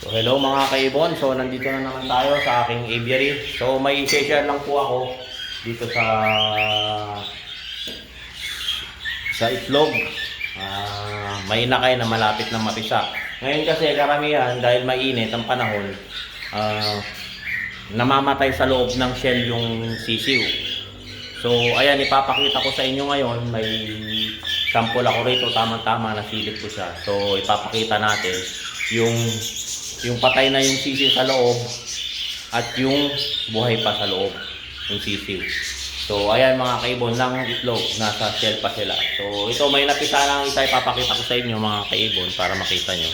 So hello mga kaibon, so nandito na naman tayo sa aking aviary. So may share lang po ako dito sa sa itlog. Ah, may inakay na malapit na mapisa. Ngayon kasi karamihan dahil mainit ang panahon, ah, namamatay sa loob ng shell yung sisiw. So ayan ipapakita ko sa inyo ngayon, may sample ako rito tamang-tama na silip ko siya. So ipapakita natin yung yung patay na yung sisiw sa loob at yung buhay pa sa loob yung sisiw. So ayan mga kaibon ng itlog, nasa shell pa sila. So ito may napisa lang isa ipapakita ko sa inyo mga kaibon para makita nyo.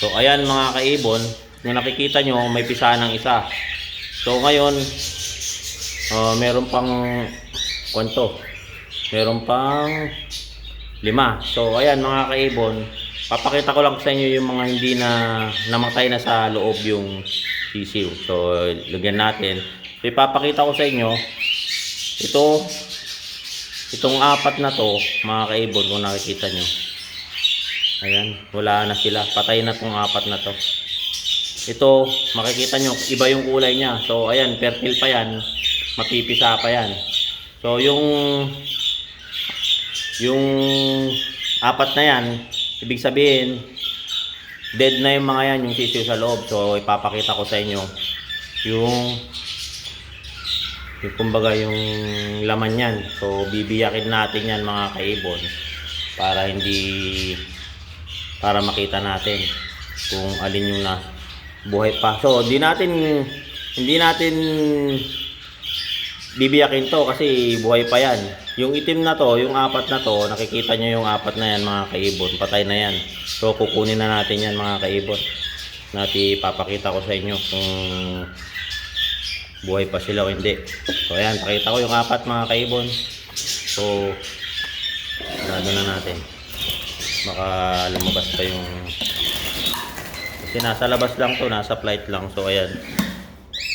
So ayan mga kaibon, yung nakikita nyo may pisa ng isa. So ngayon, uh, meron pang kwanto. Meron pang lima. So ayan mga kaibon, papakita ko lang sa inyo yung mga hindi na namatay na sa loob yung sisiw. So lagyan natin. So, ipapakita ko sa inyo ito itong apat na to mga kaibon kung nakikita nyo. Ayan, wala na sila. Patay na tong apat na to. Ito, makikita nyo, iba yung kulay niya. So, ayan, fertile pa yan. Mapipisa pa yan. So, yung yung apat na yan, ibig sabihin, dead na yung mga yan, yung sisiw sa loob. So, ipapakita ko sa inyo yung yung kumbaga yung laman yan. So, bibiyakin natin yan mga kaibon para hindi para makita natin kung alin yung na buhay pa. So, di natin hindi natin bibiyakin to kasi buhay pa yan. Yung itim na to, yung apat na to, nakikita nyo yung apat na yan mga kaibon. Patay na yan. So, kukunin na natin yan mga kaibon. Nati papakita ko sa inyo kung buhay pa sila o hindi. So, ayan, pakita ko yung apat mga kaibon. So, sarado na natin. Baka lumabas pa yung... Kasi nasa labas lang to, nasa flight lang. So, ayan.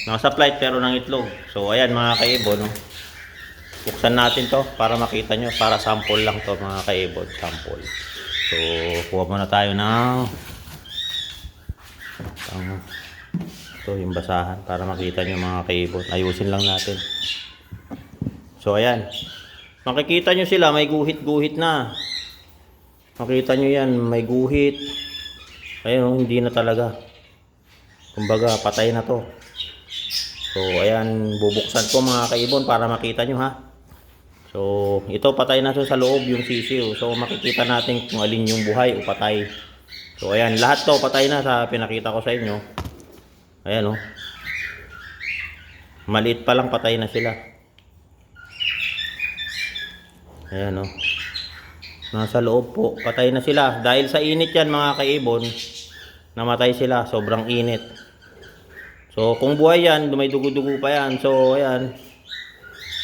Flight pero ng itlog. So, ayan mga kaibon. No? Buksan natin to para makita nyo. Para sample lang to mga kaibon. Sample. So, kuha muna tayo ng... Ang, ito yung basahan para makita nyo mga kaibon. Ayusin lang natin. So, ayan. Makikita nyo sila, may guhit-guhit na. Makita nyo yan, may guhit. Ayun, hindi na talaga. Kumbaga, patay na to. So, ayan, bubuksan ko mga kaibon para makita nyo ha. So, ito patay na sa loob yung sisiw. So, makikita natin kung alin yung buhay o patay. So, ayan, lahat to patay na sa pinakita ko sa inyo. Ayan oh. Maliit pa lang patay na sila. Ayan oh. Nasa loob po, patay na sila. Dahil sa init yan mga kaibon, namatay sila. Sobrang init. So, kung buhay yan, may dugo-dugo pa yan. So, ayan,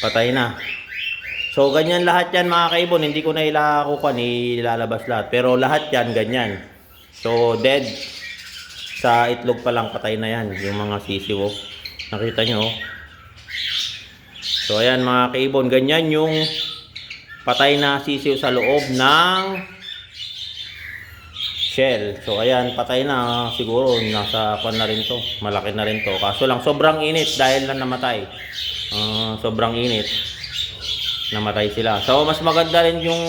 patay na. So, ganyan lahat yan mga kaibon. Hindi ko na ilakukan, ilalabas lahat. Pero lahat yan, ganyan. So, dead. Sa itlog pa lang, patay na yan. Yung mga sisiw. Nakita nyo, oh. So, ayan mga kaibon. Ganyan yung patay na sisiw sa loob ng shell. So ayan, patay na siguro nasa pan na rin to. Malaki na rin to. Kaso lang sobrang init dahil na namatay. Ah, sobrang init. Namatay sila. So mas maganda rin yung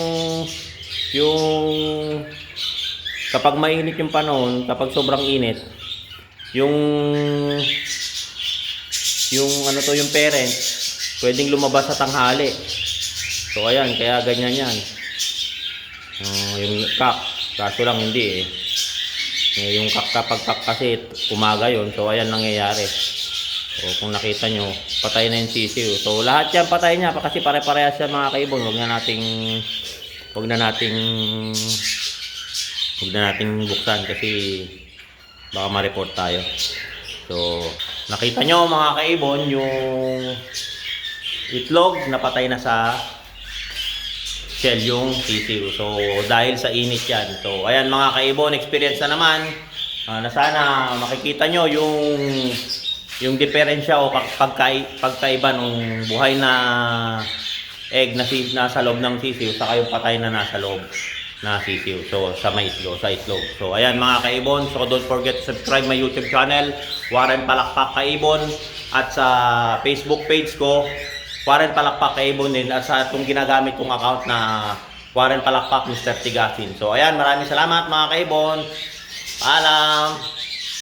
yung kapag mainit yung panahon, kapag sobrang init, yung yung ano to yung parent, pwedeng lumabas sa tanghali. So ayan, kaya ganyan yan. Ah, yung kak, kaso lang hindi eh. Eh, Yung kak kapag kak kasi umaga yon so ayan nangyayari. So kung nakita nyo, patay na yung sisiw. So lahat yan patay niya, kasi pare-parehas yan mga kaibon. Huwag na nating, huwag na nating, huwag na nating buksan kasi baka ma-report tayo. So nakita nyo mga kaibon yung itlog na patay na sa shell yung sisiw. So, dahil sa init yan. So, ayan mga kaibon, experience na naman. Ah, na sana makikita nyo yung yung diferensya o pag, pagka, pagkaiba ng buhay na egg na si, nasa loob ng sisiw saka yung patay na nasa loob na sisiw. So, sa may itlog, sa itlog. So, ayan mga kaibon. So, don't forget to subscribe my YouTube channel, Warren Palakpak Kaibon. At sa Facebook page ko, Warren Palakpak Kaibon din. At sa itong ginagamit kong account na Warren Palakpak Mr. Tigasin. So, ayan. Maraming salamat mga kaibon. Paalam.